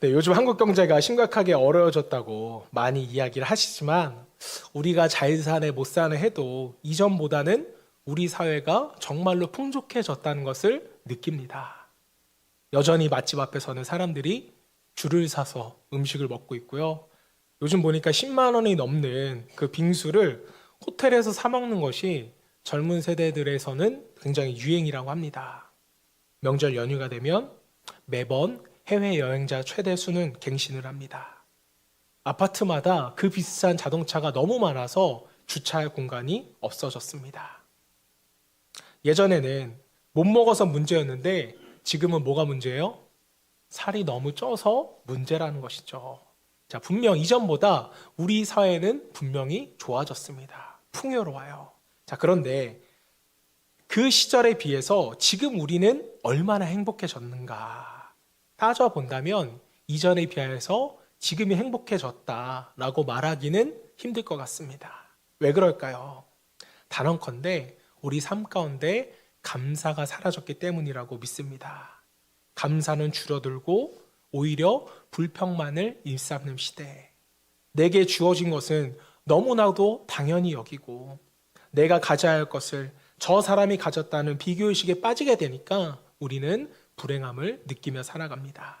네, 요즘 한국 경제가 심각하게 어려워졌다고 많이 이야기를 하시지만 우리가 잘 사네 못 사네 해도 이전보다는 우리 사회가 정말로 풍족해졌다는 것을 느낍니다. 여전히 맛집 앞에서는 사람들이 줄을 사서 음식을 먹고 있고요. 요즘 보니까 10만 원이 넘는 그 빙수를 호텔에서 사 먹는 것이 젊은 세대들에서는 굉장히 유행이라고 합니다. 명절 연휴가 되면 매번 해외 여행자 최대 수는 갱신을 합니다. 아파트마다 그 비싼 자동차가 너무 많아서 주차할 공간이 없어졌습니다. 예전에는 못 먹어서 문제였는데 지금은 뭐가 문제예요? 살이 너무 쪄서 문제라는 것이죠. 자, 분명 이전보다 우리 사회는 분명히 좋아졌습니다. 풍요로워요. 자, 그런데 그 시절에 비해서 지금 우리는 얼마나 행복해졌는가 따져본다면 이전에 비해서 지금이 행복해졌다라고 말하기는 힘들 것 같습니다. 왜 그럴까요? 단언컨대 우리 삶 가운데 감사가 사라졌기 때문이라고 믿습니다. 감사는 줄어들고 오히려 불평만을 일삼는 시대. 내게 주어진 것은 너무나도 당연히 여기고 내가 가져야 할 것을 저 사람이 가졌다는 비교의식에 빠지게 되니까 우리는 불행함을 느끼며 살아갑니다.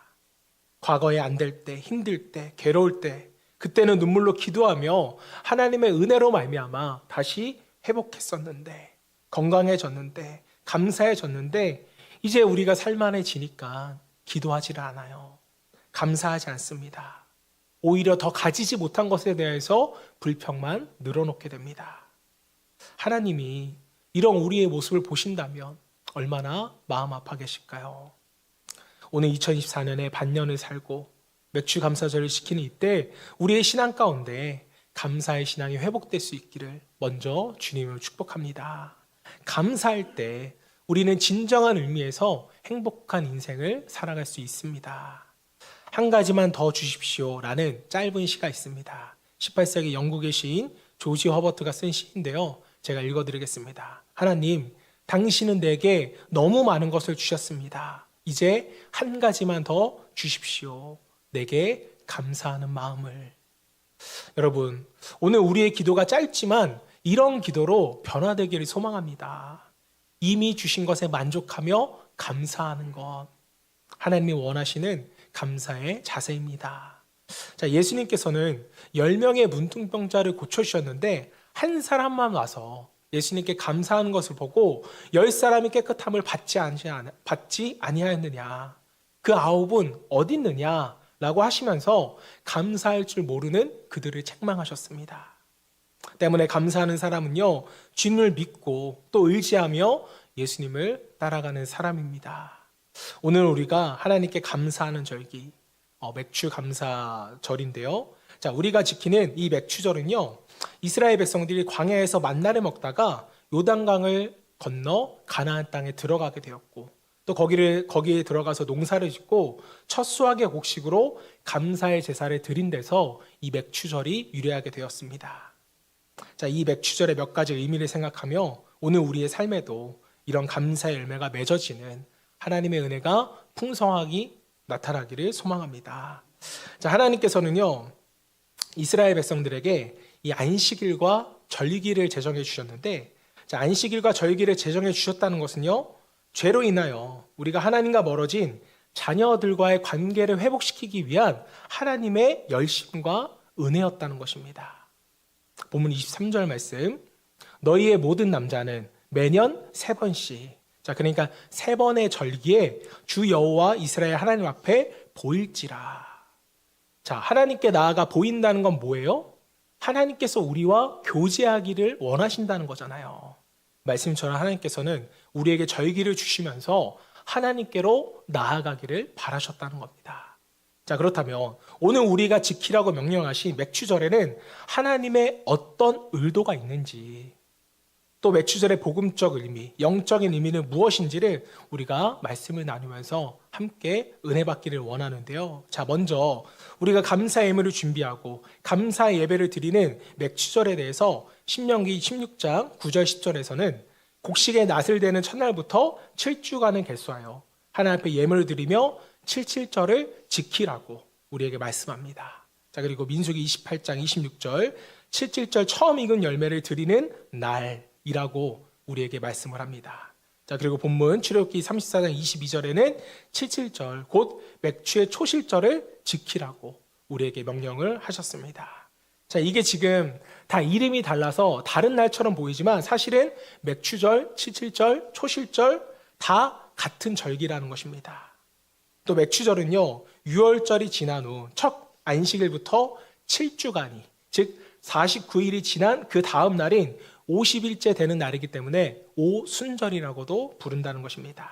과거에 안 될 때, 힘들 때, 괴로울 때, 그때는 눈물로 기도하며 하나님의 은혜로 말미암아 다시 회복했었는데, 건강해졌는데, 감사해졌는데, 이제 우리가 살만해지니까 기도하지를 않아요. 감사하지 않습니다. 오히려 더 가지지 못한 것에 대해서 불평만 늘어놓게 됩니다. 하나님이 이런 우리의 모습을 보신다면 얼마나 마음 아파 계실까요? 오늘 2024년에 반년을 살고 맥주 감사절을 지키는 이때 우리의 신앙 가운데 감사의 신앙이 회복될 수 있기를 먼저 주님을 축복합니다. 감사할 때 우리는 진정한 의미에서 행복한 인생을 살아갈 수 있습니다. 한 가지만 더 주십시오 라는 짧은 시가 있습니다. 18세기 영국의 시인 조지 허버트가 쓴 시인데요. 제가 읽어드리겠습니다. 하나님, 당신은 내게 너무 많은 것을 주셨습니다. 이제 한 가지만 더 주십시오. 내게 감사하는 마음을. 여러분, 오늘 우리의 기도가 짧지만 이런 기도로 변화되기를 소망합니다. 이미 주신 것에 만족하며 감사하는 것. 하나님이 원하시는 감사의 자세입니다. 자, 예수님께서는 10명의 문둥병자를 고쳐주셨는데 한 사람만 와서 예수님께 감사하는 것을 보고 열 사람이 깨끗함을 받지 아니 받지 아니하였느냐 그 아홉은 어디 있느냐라고 하시면서 감사할 줄 모르는 그들을 책망하셨습니다. 때문에 감사하는 사람은요 주님을 믿고 또 의지하며 예수님을 따라가는 사람입니다. 오늘 우리가 하나님께 감사하는 절기 어, 맥주 감사절인데요. 자 우리가 지키는 이 맥주절은요 이스라엘 백성들이 광야에서 만나를 먹다가 요단강을 건너 가나안 땅에 들어가게 되었고 또 거기를 거기에 들어가서 농사를 짓고 첫 수확의 곡식으로 감사의 제사를 드린 데서 이 맥추절이 유래하게 되었습니다. 자, 이 맥추절의 몇 가지 의미를 생각하며 오늘 우리의 삶에도 이런 감사의 열매가 맺어지는 하나님의 은혜가 풍성하게 나타나기를 소망합니다. 자, 하나님께서는요. 이스라엘 백성들에게 이 안식일과 절기를 제정해 주셨는데 자, 안식일과 절기를 제정해 주셨다는 것은요. 죄로 인하여 우리가 하나님과 멀어진 자녀들과의 관계를 회복시키기 위한 하나님의 열심과 은혜였다는 것입니다. 본문 23절 말씀. 너희의 모든 남자는 매년 세 번씩 자 그러니까 세 번의 절기에 주 여호와 이스라엘 하나님 앞에 보일지라. 자 하나님께 나아가 보인다는 건 뭐예요? 하나님께서 우리와 교제하기를 원하신다는 거잖아요. 말씀처럼 하나님께서는 우리에게 절기를 주시면서 하나님께로 나아가기를 바라셨다는 겁니다. 자, 그렇다면 오늘 우리가 지키라고 명령하신 맥추절에는 하나님의 어떤 의도가 있는지 또 맥추절의 복음적 의미, 영적인 의미는 무엇인지를 우리가 말씀을 나누면서 함께 은혜 받기를 원하는데요. 자, 먼저 우리가 감사 예물을 준비하고 감사 예배를 드리는 맥추절에 대해서 신명기 16장 9절 10절에서는 곡식의 낫을 대는 첫날부터 7주간을 개수하여 하나님 앞에 예물을 드리며 77절을 지키라고 우리에게 말씀합니다. 자, 그리고 민수기 28장 26절 77절 처음 익은 열매를 드리는 날 이라고 우리에게 말씀을 합니다. 자, 그리고 본문 출애굽기 34장 22절에는 77절 곧 맥주의 초실절을 지키라고 우리에게 명령을 하셨습니다. 자, 이게 지금 다 이름이 달라서 다른 날처럼 보이지만 사실은 맥추절, 77절, 초실절 다 같은 절기라는 것입니다. 또 맥추절은요, 6월절이 지난 후 첫 안식일부터 7주간이, 즉 49일이 지난 그 다음 날인 50일째 되는 날이기 때문에 오순절이라고도 부른다는 것입니다.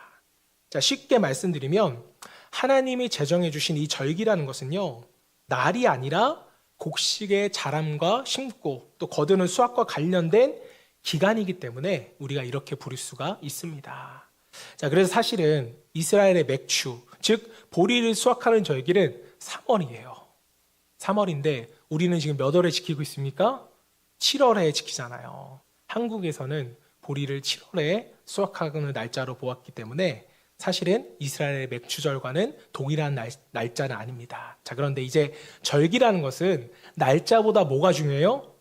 자, 쉽게 말씀드리면 하나님이 제정해 주신 이 절기라는 것은요, 날이 아니라 곡식의 자람과 심고 또 거두는 수확과 관련된 기간이기 때문에 우리가 이렇게 부를 수가 있습니다. 자, 그래서 사실은 이스라엘의 맥추, 즉 보리를 수확하는 절기는 3월이에요. 3월인데 우리는 지금 몇 월에 지키고 있습니까? 7월에 지키잖아요. 한국에서는 보리를 7월에 수확하는 날짜로 보았기 때문에 사실은 이스라엘의 맥추절과는 동일한 날, 날짜는 아닙니다. 자, 그런데 이제 절기라는 것은 날짜보다 뭐가 중요해요?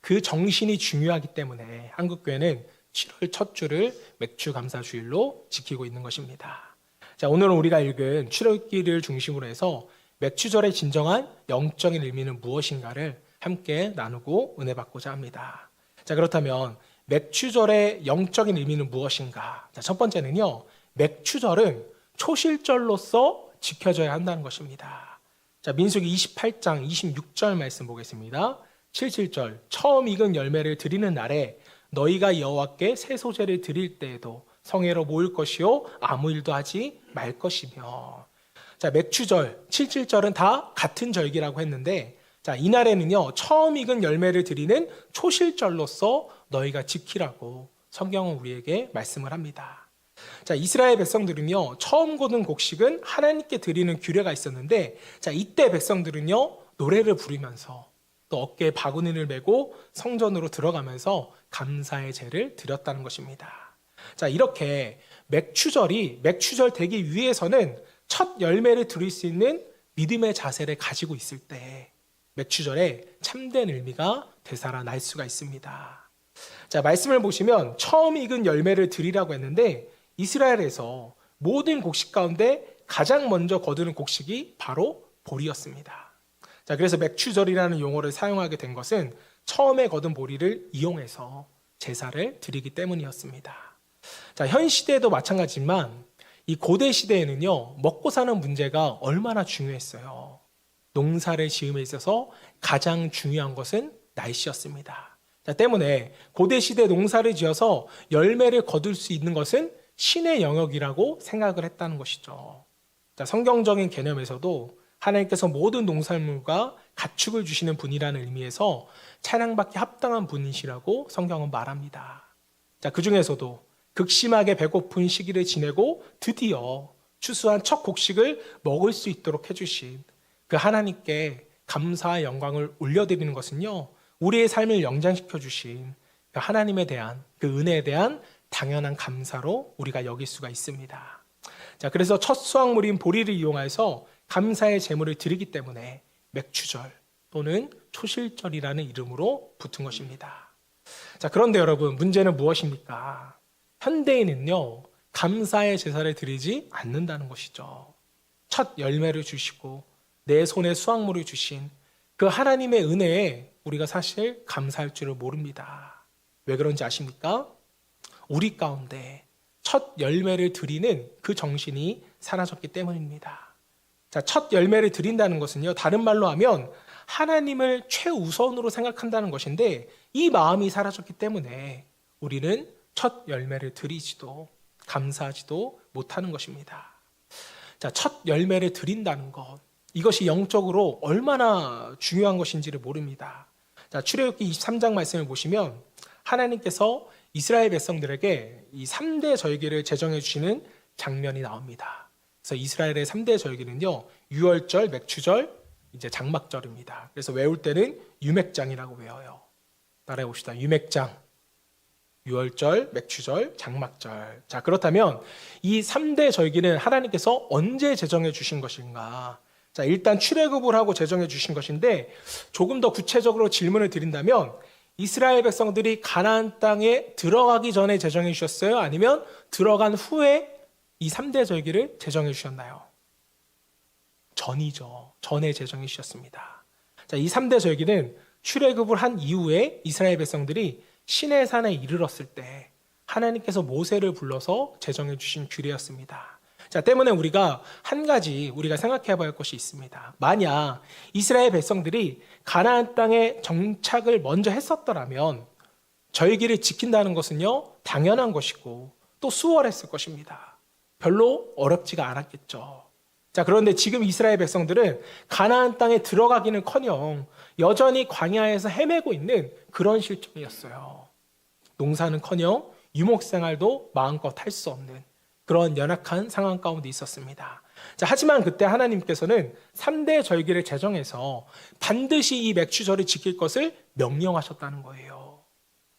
그 정신이 중요하기 때문에 한국교회는 7월 첫 주를 맥주 감사 주일로 지키고 있는 것입니다. 자, 오늘은 우리가 읽은 출애굽기를 중심으로 해서 맥주절의 진정한 영적인 의미는 무엇인가를 함께 나누고 은혜 받고자 합니다. 자, 그렇다면 맥주절의 영적인 의미는 무엇인가? 자, 첫 번째는요. 맥추절은 초실절로서 지켜져야 한다는 것입니다. 자, 민수기 28장 26절 말씀 보겠습니다. 77절 처음 익은 열매를 드리는 날에 너희가 여호와께 새 소재를 드릴 때에도 성회로 모일 것이요 아무 일도 하지 말 것이며 자, 맥추절, 77절은 다 같은 절기라고 했는데 자, 이날에는요. 처음 익은 열매를 드리는 초실절로서 너희가 지키라고 성경은 우리에게 말씀을 합니다. 자, 이스라엘 백성들은요, 처음 거둔 곡식은 하나님께 드리는 규례가 있었는데, 자, 이때 백성들은요, 노래를 부르면서 또 어깨에 바구니를 메고 성전으로 들어가면서 감사의 제를 드렸다는 것입니다. 자, 이렇게 맥추절이 맥추절 되기 위해서는 첫 열매를 드릴 수 있는 믿음의 자세를 가지고 있을 때 맥추절에 참된 의미가 되살아날 수가 있습니다. 자, 말씀을 보시면 처음 익은 열매를 드리라고 했는데 이스라엘에서 모든 곡식 가운데 가장 먼저 거두는 곡식이 바로 보리였습니다. 자, 그래서 맥추절이라는 용어를 사용하게 된 것은 처음에 거둔 보리를 이용해서 제사를 드리기 때문이었습니다. 자, 현 시대에도 마찬가지지만 이 고대 시대에는요, 먹고 사는 문제가 얼마나 중요했어요. 농사를 지음에 있어서 가장 중요한 것은 날씨였습니다. 자, 때문에 고대 시대 농사를 지어서 열매를 거둘 수 있는 것은 신의 영역이라고 생각을 했다는 것이죠. 자, 성경적인 개념에서도 하나님께서 모든 농산물과 가축을 주시는 분이라는 의미에서 찬양받기 합당한 분이시라고 성경은 말합니다. 자, 그 중에서도 극심하게 배고픈 시기를 지내고 드디어 추수한 첫 곡식을 먹을 수 있도록 해주신 그 하나님께 감사와 영광을 올려드리는 것은요, 우리의 삶을 영장시켜 주신 그 하나님에 대한 그 은혜에 대한 당연한 감사로 우리가 여길 수가 있습니다. 자, 그래서 첫 수확물인 보리를 이용해서 감사의 제물을 드리기 때문에 맥추절 또는 초실절이라는 이름으로 붙은 것입니다. 자, 그런데 여러분, 문제는 무엇입니까? 현대인은요, 감사의 제사를 드리지 않는다는 것이죠. 첫 열매를 주시고 내 손에 수확물을 주신 그 하나님의 은혜에 우리가 사실 감사할 줄을 모릅니다. 왜 그런지 아십니까? 우리 가운데 첫 열매를 드리는 그 정신이 사라졌기 때문입니다. 자, 첫 열매를 드린다는 것은요, 다른 말로 하면 하나님을 최우선으로 생각한다는 것인데 이 마음이 사라졌기 때문에 우리는 첫 열매를 드리지도 감사하지도 못하는 것입니다. 자, 첫 열매를 드린다는 것. 이것이 영적으로 얼마나 중요한 것인지를 모릅니다. 자, 출애굽기 23장 말씀을 보시면 하나님께서 이스라엘 백성들에게 이 3대 절기를 제정해 주시는 장면이 나옵니다. 그래서 이스라엘의 3대 절기는요. 유월절, 맥추절, 이제 장막절입니다. 그래서 외울 때는 유맥장이라고 외워요. 따라해 봅시다. 유맥장. 유월절, 맥추절, 장막절. 자, 그렇다면 이 3대 절기는 하나님께서 언제 제정해 주신 것인가? 자, 일단 출애굽을 하고 제정해 주신 것인데 조금 더 구체적으로 질문을 드린다면 이스라엘 백성들이 가나안 땅에 들어가기 전에 제정해 주셨어요? 아니면 들어간 후에 이 3대 절기를 제정해 주셨나요? 전이죠. 전에 제정해 주셨습니다. 자, 이 3대 절기는 출애굽을 한 이후에 이스라엘 백성들이 신의 산에 이르렀을 때 하나님께서 모세를 불러서 제정해 주신 규례였습니다. 자, 때문에 우리가 한 가지 우리가 생각해 봐야 할 것이 있습니다. 만약 이스라엘 백성들이 가나안 땅에 정착을 먼저 했었더라면 절기를 지킨다는 것은요, 당연한 것이고 또 수월했을 것입니다. 별로 어렵지가 않았겠죠. 자, 그런데 지금 이스라엘 백성들은 가나안 땅에 들어가기는커녕 여전히 광야에서 헤매고 있는 그런 실정이었어요. 농사는커녕 유목 생활도 마음껏 할 수 없는 그런 연약한 상황 가운데 있었습니다. 자, 하지만 그때 하나님께서는 3대 절기를 제정해서 반드시 이 맥추절을 지킬 것을 명령하셨다는 거예요.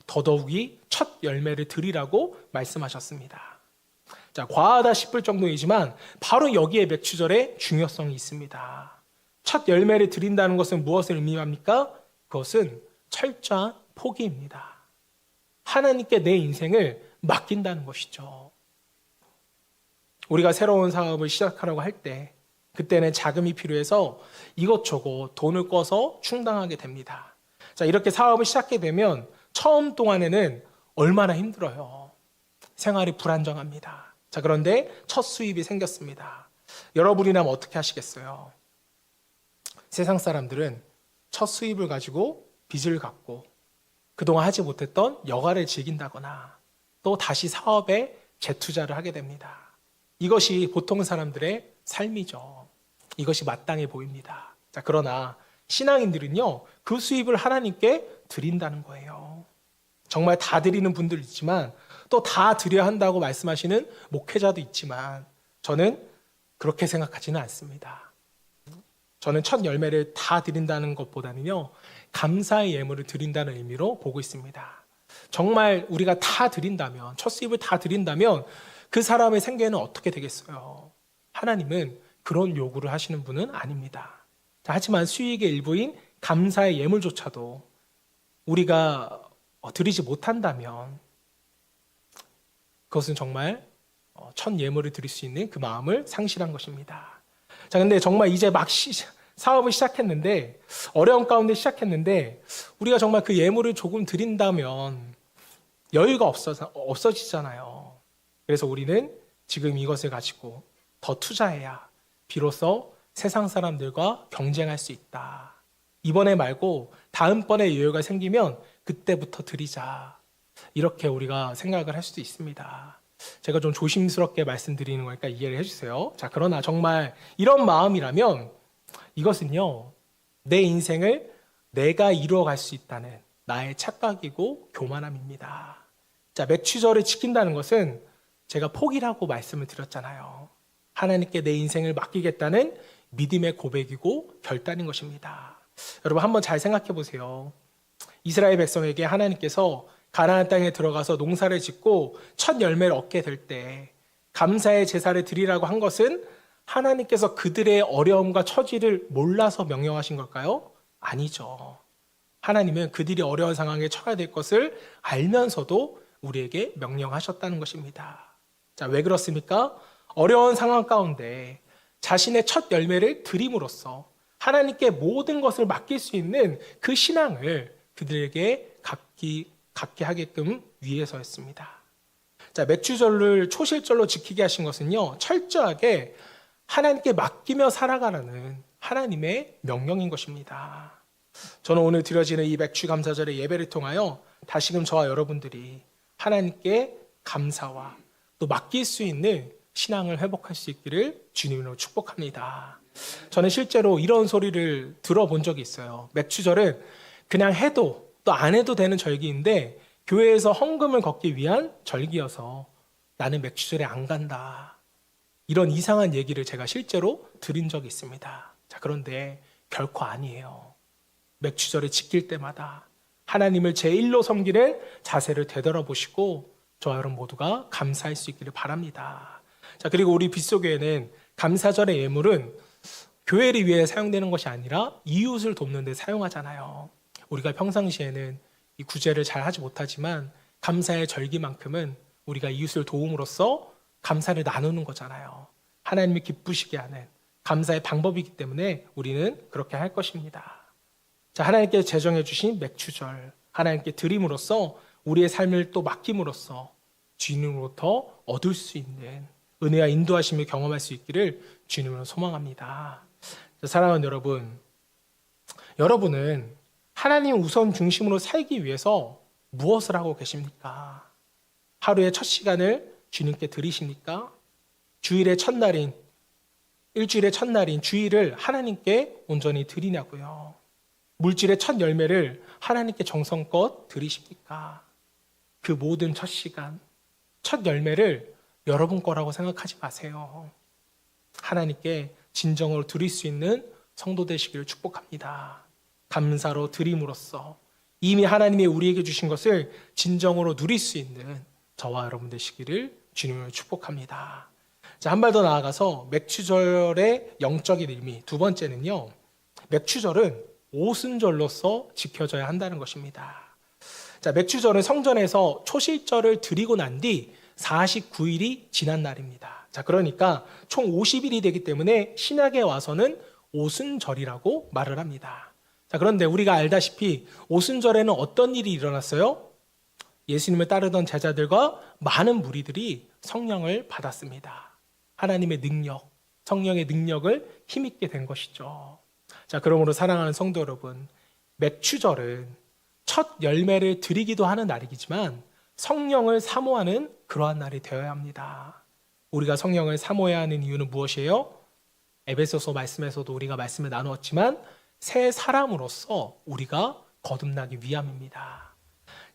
더더욱이 첫 열매를 드리라고 말씀하셨습니다. 자, 과하다 싶을 정도이지만 바로 여기에 맥추절의 중요성이 있습니다. 첫 열매를 드린다는 것은 무엇을 의미합니까? 그것은 철저한 포기입니다. 하나님께 내 인생을 맡긴다는 것이죠. 우리가 새로운 사업을 시작하려고 할 때, 그때는 자금이 필요해서 이것저것 돈을 꿔서 충당하게 됩니다. 자, 이렇게 사업을 시작하게 되면 처음 동안에는 얼마나 힘들어요. 생활이 불안정합니다. 자, 그런데 첫 수입이 생겼습니다. 여러분이라면 어떻게 하시겠어요? 세상 사람들은 첫 수입을 가지고 빚을 갚고 그동안 하지 못했던 여가를 즐긴다거나 또 다시 사업에 재투자를 하게 됩니다. 이것이 보통 사람들의 삶이죠. 이것이 마땅해 보입니다. 자, 그러나 신앙인들은요, 그 수입을 하나님께 드린다는 거예요. 정말 다 드리는 분들 있지만 또 다 드려야 한다고 말씀하시는 목회자도 있지만 저는 그렇게 생각하지는 않습니다. 저는 첫 열매를 다 드린다는 것보다는요, 감사의 예물을 드린다는 의미로 보고 있습니다. 정말 우리가 다 드린다면, 첫 수입을 다 드린다면 그 사람의 생계는 어떻게 되겠어요? 하나님은 그런 요구를 하시는 분은 아닙니다. 하지만 수익의 일부인 감사의 예물조차도 우리가 어, 드리지 못한다면 그것은 정말 어, 첫 예물을 드릴 수 있는 그 마음을 상실한 것입니다. 자, 근데 정말 이제 막 시, 사업을 시작했는데 어려운 가운데 시작했는데 우리가 정말 그 예물을 조금 드린다면 여유가 없어 없어지잖아요. 그래서 우리는 지금 이것을 가지고 더 투자해야 비로소 세상 사람들과 경쟁할 수 있다. 이번에 말고 다음번에 여유가 생기면 그때부터 드리자. 이렇게 우리가 생각을 할 수도 있습니다. 제가 좀 조심스럽게 말씀드리는 거니까 이해를 해주세요. 자, 그러나 정말 이런 마음이라면 이것은요, 내 인생을 내가 이루어갈 수 있다는 나의 착각이고 교만함입니다. 자, 맥추절을 지킨다는 것은 제가 포기라고 말씀을 드렸잖아요. 하나님께 내 인생을 맡기겠다는 믿음의 고백이고 결단인 것입니다. 여러분 한번 잘 생각해 보세요. 이스라엘 백성에게 하나님께서 가나안 땅에 들어가서 농사를 짓고 첫 열매를 얻게 될 때 감사의 제사를 드리라고 한 것은 하나님께서 그들의 어려움과 처지를 몰라서 명령하신 걸까요? 아니죠. 하나님은 그들이 어려운 상황에 처해야 될 것을 알면서도 우리에게 명령하셨다는 것입니다. 자, 왜 그렇습니까? 어려운 상황 가운데 자신의 첫 열매를 드림으로써 하나님께 모든 것을 맡길 수 있는 그 신앙을 그들에게 갖기, 갖게 하게끔 위해서였습니다. 자, 맥주절을 초실절로 지키게 하신 것은요, 철저하게 하나님께 맡기며 살아가라는 하나님의 명령인 것입니다. 저는 오늘 드려지는 이 맥주 감사절의 예배를 통하여 다시금 저와 여러분들이 하나님께 감사와 또 맡길 수 있는 신앙을 회복할 수 있기를 주님으로 축복합니다. 저는 실제로 이런 소리를 들어본 적이 있어요. 맥주절은 그냥 해도 또 안 해도 되는 절기인데 교회에서 헌금을 걷기 위한 절기여서 나는 맥주절에 안 간다. 이런 이상한 얘기를 제가 실제로 들은 적이 있습니다. 자, 그런데 결코 아니에요. 맥주절을 지킬 때마다 하나님을 제1로 섬기는 자세를 되돌아보시고 저와 여러분 모두가 감사할 수 있기를 바랍니다. 자, 그리고 우리 빗속교회는 감사절의 예물은 교회를 위해 사용되는 것이 아니라 이웃을 돕는 데 사용하잖아요. 우리가 평상시에는 이 구제를 잘 하지 못하지만 감사의 절기만큼은 우리가 이웃을 도움으로써 감사를 나누는 거잖아요. 하나님이 기쁘시게 하는 감사의 방법이기 때문에 우리는 그렇게 할 것입니다. 자, 하나님께 제정해 주신 맥주절, 하나님께 드림으로써 우리의 삶을 또 맡김으로써 주님으로부터 얻을 수 있는 은혜와 인도하심을 경험할 수 있기를 주님으로 소망합니다. 자, 사랑하는 여러분, 여러분은 하나님 우선 중심으로 살기 위해서 무엇을 하고 계십니까? 하루의 첫 시간을 주님께 드리십니까? 주일의 첫날인 일주일의 첫날인 주일을 하나님께 온전히 드리냐고요. 물질의 첫 열매를 하나님께 정성껏 드리십니까? 그 모든 첫 시간, 첫 열매를 여러분 거라고 생각하지 마세요. 하나님께 진정으로 드릴 수 있는 성도 되시기를 축복합니다. 감사로 드림으로써 이미 하나님이 우리에게 주신 것을 진정으로 누릴 수 있는 저와 여러분 되시기를 주님을 축복합니다. 자, 한 발 더 나아가서 맥추절의 영적인 의미 두 번째는요. 맥추절은 오순절로서 지켜져야 한다는 것입니다. 자, 맥추절은 성전에서 초실절을 드리고 난 뒤 49일이 지난 날입니다. 자, 그러니까 총 50일이 되기 때문에 신약에 와서는 오순절이라고 말을 합니다. 자, 그런데 우리가 알다시피 오순절에는 어떤 일이 일어났어요? 예수님을 따르던 제자들과 많은 무리들이 성령을 받았습니다. 하나님의 능력, 성령의 능력을 힘입게 된 것이죠. 자, 그러므로 사랑하는 성도 여러분, 맥추절은 첫 열매를 드리기도 하는 날이지만 성령을 사모하는 그러한 날이 되어야 합니다. 우리가 성령을 사모해야 하는 이유는 무엇이에요? 에베소서 말씀에서도 우리가 말씀을 나누었지만 새 사람으로서 우리가 거듭나기 위함입니다.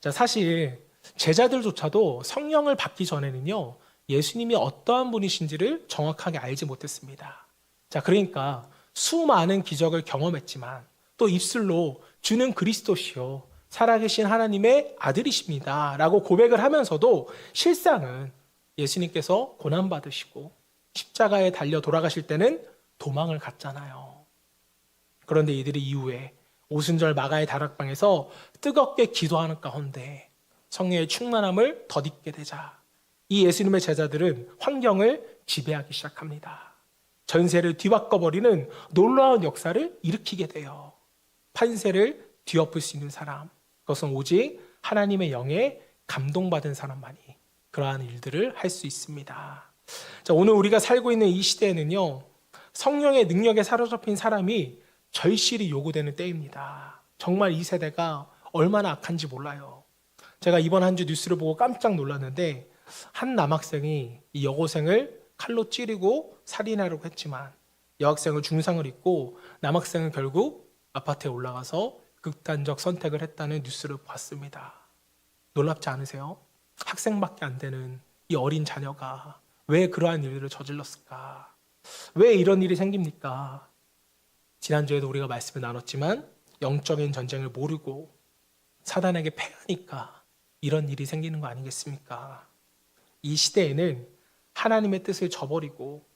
자, 사실 제자들조차도 성령을 받기 전에는요, 예수님이 어떠한 분이신지를 정확하게 알지 못했습니다. 자, 그러니까 수많은 기적을 경험했지만 또 입술로 주는 그리스도시요. 살아계신 하나님의 아들이십니다. 라고 고백을 하면서도 실상은 예수님께서 고난받으시고 십자가에 달려 돌아가실 때는 도망을 갔잖아요. 그런데 이들이 이후에 오순절 마가의 다락방에서 뜨겁게 기도하는 가운데 성령의 충만함을 덧입게 되자 이 예수님의 제자들은 환경을 지배하기 시작합니다. 전세를 뒤바꿔버리는 놀라운 역사를 일으키게 돼요. 판세를 뒤엎을 수 있는 사람, 그것은 오직 하나님의 영에 감동받은 사람만이 그러한 일들을 할 수 있습니다. 자, 오늘 우리가 살고 있는 이 시대에는요, 성령의 능력에 사로잡힌 사람이 절실히 요구되는 때입니다. 정말 이 세대가 얼마나 악한지 몰라요. 제가 이번 한 주 뉴스를 보고 깜짝 놀랐는데 한 남학생이 이 여고생을 칼로 찌르고 살인하려고 했지만 여학생은 중상을 입고 남학생은 결국 아파트에 올라가서 극단적 선택을 했다는 뉴스를 봤습니다. 놀랍지 않으세요? 학생밖에 안 되는 이 어린 자녀가 왜 그러한 일들을 저질렀을까? 왜 이런 일이 생깁니까? 지난주에도 우리가 말씀을 나눴지만 영적인 전쟁을 모르고 사단에게 패하니까 이런 일이 생기는 거 아니겠습니까? 이 시대에는 하나님의 뜻을 저버리고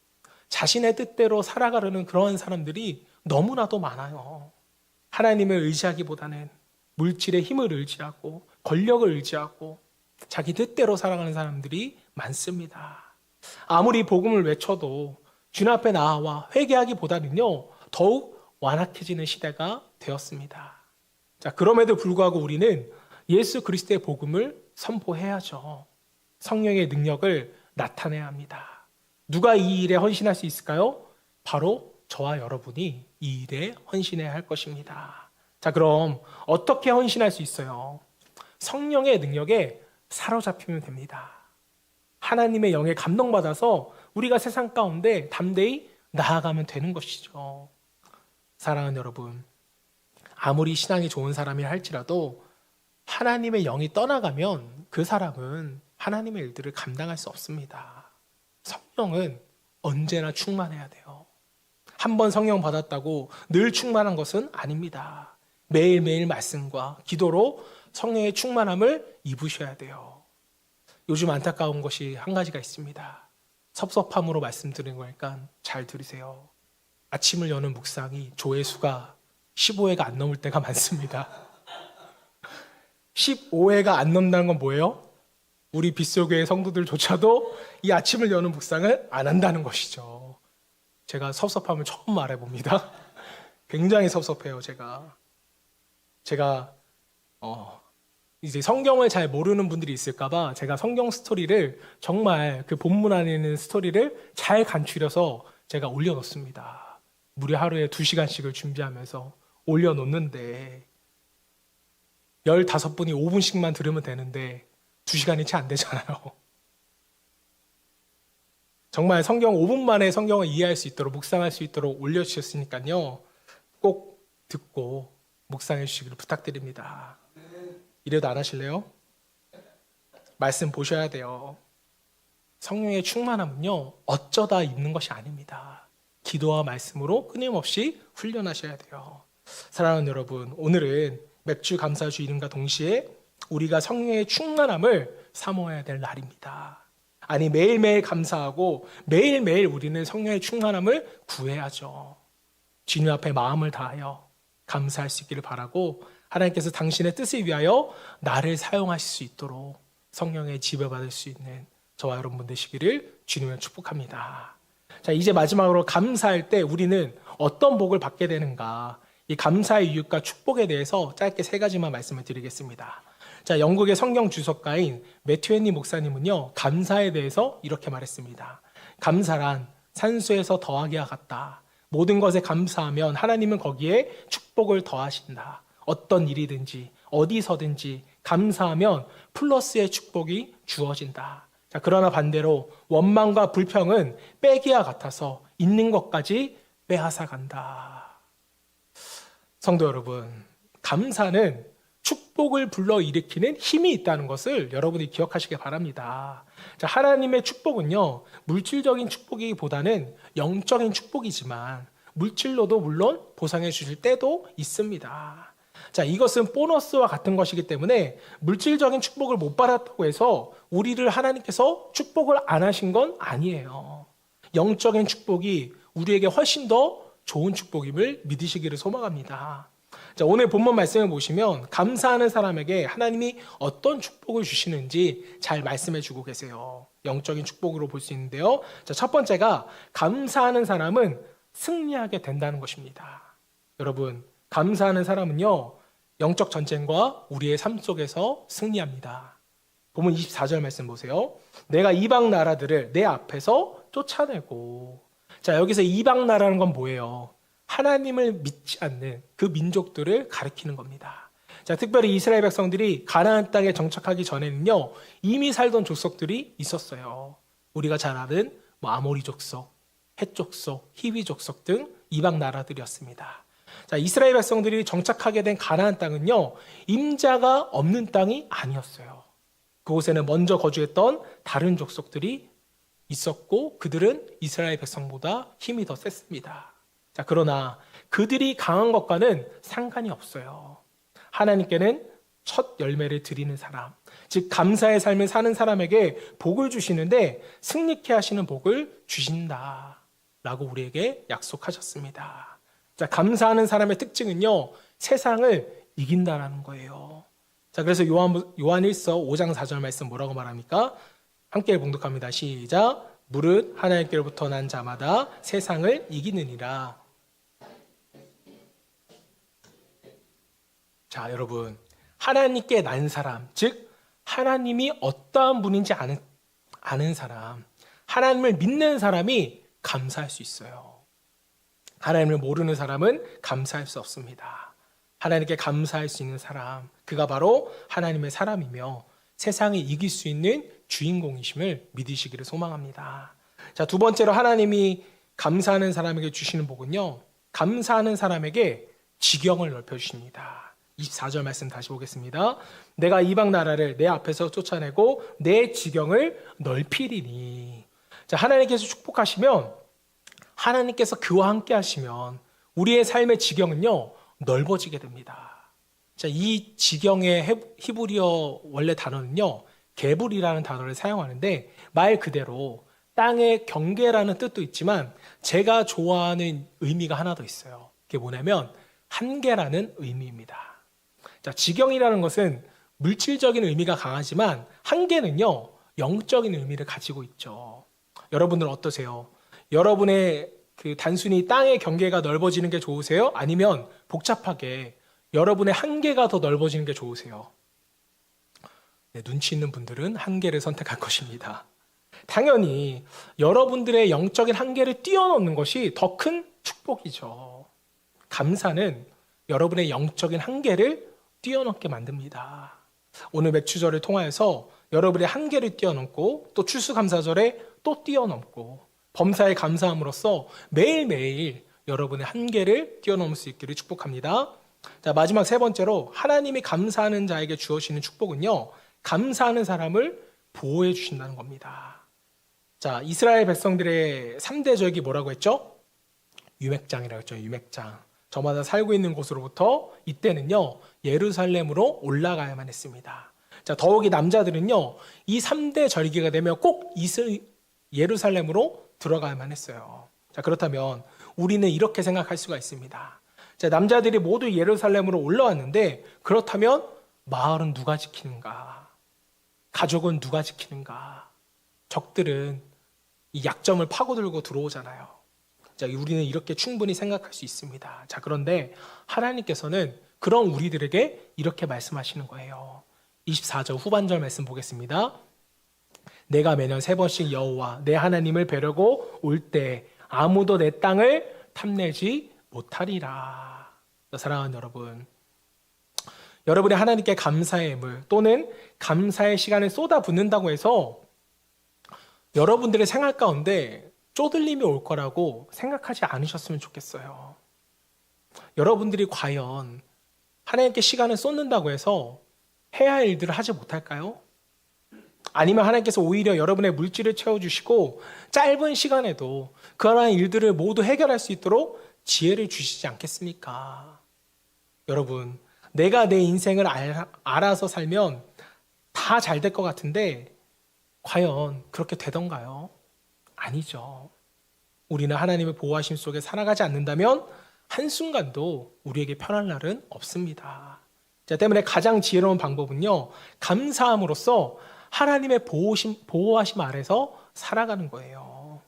자신의 뜻대로 살아가려는 그러한 사람들이 너무나도 많아요. 하나님을 의지하기보다는 물질의 힘을 의지하고 권력을 의지하고 자기 뜻대로 살아가는 사람들이 많습니다. 아무리 복음을 외쳐도 주님 앞에 나와 회개하기보다는요, 더욱 완악해지는 시대가 되었습니다. 자, 그럼에도 불구하고 우리는 예수 그리스도의 복음을 선포해야죠. 성령의 능력을 나타내야 합니다. 누가 이 일에 헌신할 수 있을까요? 바로 저와 여러분이 이 일에 헌신해야 할 것입니다. 자, 그럼 어떻게 헌신할 수 있어요? 성령의 능력에 사로잡히면 됩니다. 하나님의 영에 감동받아서 우리가 세상 가운데 담대히 나아가면 되는 것이죠. 사랑하는 여러분, 아무리 신앙이 좋은 사람이라 할지라도 하나님의 영이 떠나가면 그 사람은 하나님의 일들을 감당할 수 없습니다. 성령은 언제나 충만해야 돼요. 한 번 성령 받았다고 늘 충만한 것은 아닙니다. 매일매일 말씀과 기도로 성령의 충만함을 입으셔야 돼요. 요즘 안타까운 것이 한 가지가 있습니다. 섭섭함으로 말씀드리는 거니까 잘 들으세요. 아침을 여는 묵상이 조회수가 15회가 안 넘을 때가 많습니다. 15회가 안 넘는다는 건 뭐예요? 우리 빗속의 성도들조차도 이 아침을 여는 묵상을 안 한다는 것이죠. 제가 섭섭함을 처음 말해봅니다. 굉장히 섭섭해요, 제가. 제가, 어, 이제 성경을 잘 모르는 분들이 있을까봐 제가 성경 스토리를 정말 그 본문 안에 있는 스토리를 잘 간추려서 제가 올려놓습니다. 무려 하루에 두 시간씩을 준비하면서 올려놓는데 15분이 5분씩만 들으면 되는데 2시간이 채 안 되잖아요. 정말 성경 5분 만에 성경을 이해할 수 있도록 묵상할 수 있도록 올려주셨으니까요. 꼭 듣고 묵상해 주시기를 부탁드립니다. 이래도 안 하실래요? 말씀 보셔야 돼요. 성령의 충만함은요, 어쩌다 있는 것이 아닙니다. 기도와 말씀으로 끊임없이 훈련하셔야 돼요. 사랑하는 여러분, 오늘은 맥주 감사주 이름과 동시에 우리가 성령의 충만함을 사모해야 될 날입니다. 아니, 매일매일 감사하고 매일매일 우리는 성령의 충만함을 구해야죠. 주님 앞에 마음을 다하여 감사할 수 있기를 바라고 하나님께서 당신의 뜻을 위하여 나를 사용하실 수 있도록 성령의 지배받을 수 있는 저와 여러분 되시기를 주님을 축복합니다. 자, 이제 마지막으로 감사할 때 우리는 어떤 복을 받게 되는가? 이 감사의 이유과 축복에 대해서 짧게 세 가지만 말씀을 드리겠습니다. 자, 영국의 성경 주석가인 매튜 헨리 목사님은요, 감사에 대해서 이렇게 말했습니다. 감사란 산수에서 더하기와 같다. 모든 것에 감사하면 하나님은 거기에 축복을 더하신다. 어떤 일이든지 어디서든지 감사하면 플러스의 축복이 주어진다. 자, 그러나 반대로 원망과 불평은 빼기와 같아서 있는 것까지 빼앗아 간다. 성도 여러분, 감사는 축복을 불러일으키는 힘이 있다는 것을 여러분이 기억하시기 바랍니다. 자, 하나님의 축복은요, 물질적인 축복이보다는 영적인 축복이지만, 물질로도 물론 보상해 주실 때도 있습니다. 자, 이것은 보너스와 같은 것이기 때문에 물질적인 축복을 못 받았다고 해서 우리를 하나님께서 축복을 안 하신 건 아니에요. 영적인 축복이 우리에게 훨씬 더 좋은 축복임을 믿으시기를 소망합니다. 자, 오늘 본문 말씀을 보시면 감사하는 사람에게 하나님이 어떤 축복을 주시는지 잘 말씀해 주고 계세요. 영적인 축복으로 볼 수 있는데요. 자, 첫 번째가 감사하는 사람은 승리하게 된다는 것입니다. 여러분, 감사하는 사람은요, 영적 전쟁과 우리의 삶 속에서 승리합니다. 보면 24절 말씀 보세요. 내가 이방 나라들을 내 앞에서 쫓아내고. 자, 여기서 이방 나라는 건 뭐예요? 하나님을 믿지 않는 그 민족들을 가리키는 겁니다. 자, 특별히 이스라엘 백성들이 가나안 땅에 정착하기 전에는요, 이미 살던 족속들이 있었어요. 우리가 잘 아는 뭐 아모리 족속, 헷 족속, 히위 족속 등 이방 나라들이었습니다. 자, 이스라엘 백성들이 정착하게 된 가나안 땅은요, 임자가 없는 땅이 아니었어요. 그곳에는 먼저 거주했던 다른 족속들이 있었고, 그들은 이스라엘 백성보다 힘이 더 셌습니다. 자, 그러나 그들이 강한 것과는 상관이 없어요. 하나님께는 첫 열매를 드리는 사람, 즉, 감사의 삶을 사는 사람에게 복을 주시는데 승리케 하시는 복을 주신다. 라고 우리에게 약속하셨습니다. 자, 감사하는 사람의 특징은요, 세상을 이긴다라는 거예요. 자, 그래서 요한, 요한 1서 5장 4절 말씀 뭐라고 말합니까? 함께 봉독합니다. 시작. 무릇 하나님께로부터 난 자마다 세상을 이기느니라. 자, 여러분. 하나님께 난 사람, 즉, 하나님이 어떠한 분인지 아는, 아는 사람, 하나님을 믿는 사람이 감사할 수 있어요. 하나님을 모르는 사람은 감사할 수 없습니다. 하나님께 감사할 수 있는 사람, 그가 바로 하나님의 사람이며 세상을 이길 수 있는 주인공이심을 믿으시기를 소망합니다. 자, 두 번째로 하나님이 감사하는 사람에게 주시는 복은요, 감사하는 사람에게 지경을 넓혀주십니다. 24절 말씀 다시 보겠습니다. 내가 이방 나라를 내 앞에서 쫓아내고 내 지경을 넓히리니. 자, 하나님께서 축복하시면 하나님께서 그와 함께 하시면 우리의 삶의 지경은요, 넓어지게 됩니다. 자, 이 지경의 해- 히브리어 원래 단어는요, 개불이라는 단어를 사용하는데 말 그대로 땅의 경계라는 뜻도 있지만 제가 좋아하는 의미가 하나 더 있어요. 그게 뭐냐면 한계라는 의미입니다. 자, 지경이라는 것은 물질적인 의미가 강하지만 한계는요, 영적인 의미를 가지고 있죠. 여러분들 어떠세요? 여러분의 그 단순히 땅의 경계가 넓어지는 게 좋으세요? 아니면 복잡하게 여러분의 한계가 더 넓어지는 게 좋으세요? 네, 눈치 있는 분들은 한계를 선택할 것입니다. 당연히 여러분들의 영적인 한계를 뛰어넘는 것이 더 큰 축복이죠. 감사는 여러분의 영적인 한계를 뛰어넘게 만듭니다. 오늘 맥주절을 통하여서 여러분의 한계를 뛰어넘고 또 추수감사절에 또 뛰어넘고 범사에 감사함으로써 매일매일 여러분의 한계를 뛰어넘을 수 있기를 축복합니다. 자, 마지막 세 번째로 하나님이 감사하는 자에게 주어지는 축복은요. 감사하는 사람을 보호해 주신다는 겁니다. 자, 이스라엘 백성들의 3대 적이 뭐라고 했죠? 유맥장이라고 했죠. 유맥장. 저마다 살고 있는 곳으로부터 이때는요. 예루살렘으로 올라가야만 했습니다. 자, 더욱이 남자들은요. 이 3대 절기가 되면 꼭 이스 예루살렘으로 들어가야만 했어요. 자, 그렇다면 우리는 이렇게 생각할 수가 있습니다. 자, 남자들이 모두 예루살렘으로 올라왔는데 그렇다면 마을은 누가 지키는가? 가족은 누가 지키는가? 적들은 이 약점을 파고들고 들어오잖아요. 자, 우리는 이렇게 충분히 생각할 수 있습니다. 자, 그런데 하나님께서는 그런 우리들에게 이렇게 말씀하시는 거예요. 24절 후반절 말씀 보겠습니다. 내가 매년 세 번씩 여호와 내 하나님을 뵈려고 올 때 아무도 내 땅을 탐내지 못하리라. 사랑하는 여러분, 여러분이 하나님께 감사의 물 또는 감사의 시간을 쏟아붓는다고 해서 여러분들의 생활 가운데 쪼들림이 올 거라고 생각하지 않으셨으면 좋겠어요. 여러분들이 과연 하나님께 시간을 쏟는다고 해서 해야 할 일들을 하지 못할까요? 아니면 하나님께서 오히려 여러분의 물질을 채워주시고 짧은 시간에도 그러한 일들을 모두 해결할 수 있도록 지혜를 주시지 않겠습니까? 여러분, 내가 내 인생을 알, 알아서 살면 다 잘 될 것 같은데 과연 그렇게 되던가요? 아니죠. 우리는 하나님의 보호하심 속에 살아가지 않는다면 한순간도 우리에게 편할 날은 없습니다. 자, 때문에 가장 지혜로운 방법은요, 감사함으로써 하나님의 보호심, 보호하심 아래서 살아가는 거예요.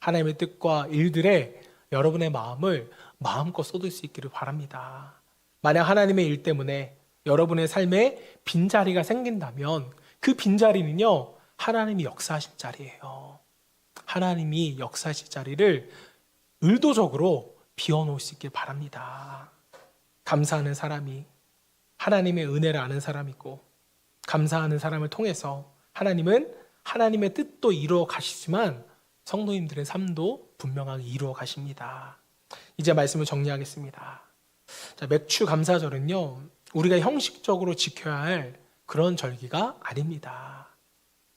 하나님의 뜻과 일들에 여러분의 마음을 마음껏 쏟을 수 있기를 바랍니다. 만약 하나님의 일 때문에 여러분의 삶에 빈자리가 생긴다면 그 빈자리는요, 하나님이 역사하신 자리예요. 하나님이 역사하실 자리를 의도적으로 비워놓을 수 있길 바랍니다. 감사하는 사람이 하나님의 은혜를 아는 사람이고, 감사하는 사람을 통해서 하나님은 하나님의 뜻도 이루어 가시지만 성도님들의 삶도 분명하게 이루어 가십니다. 이제 말씀을 정리하겠습니다. 자, 맥주 감사절은요, 우리가 형식적으로 지켜야 할 그런 절기가 아닙니다.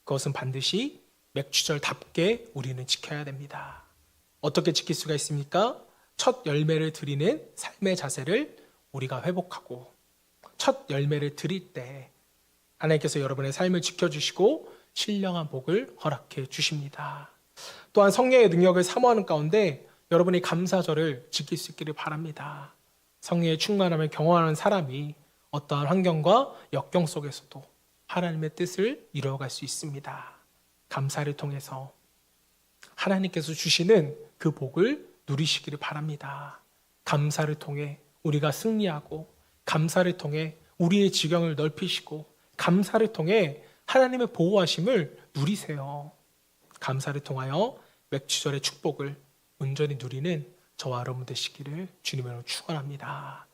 그것은 반드시 맥주절답게 우리는 지켜야 됩니다. 어떻게 지킬 수가 있습니까? 첫 열매를 드리는 삶의 자세를 우리가 회복하고 첫 열매를 드릴 때 하나님께서 여러분의 삶을 지켜주시고 신령한 복을 허락해 주십니다. 또한 성령의 능력을 사모하는 가운데 여러분이 감사절을 지킬 수 있기를 바랍니다. 성령의 충만함을 경험하는 사람이 어떠한 환경과 역경 속에서도 하나님의 뜻을 이루어갈 수 있습니다. 감사를 통해서 하나님께서 주시는 그 복을 누리시기를 바랍니다. 감사를 통해 우리가 승리하고 감사를 통해 우리의 지경을 넓히시고 감사를 통해 하나님의 보호하심을 누리세요. 감사를 통하여 맥주절의 축복을 온전히 누리는 저와 여러분 되시기를 주님으로 축원합니다.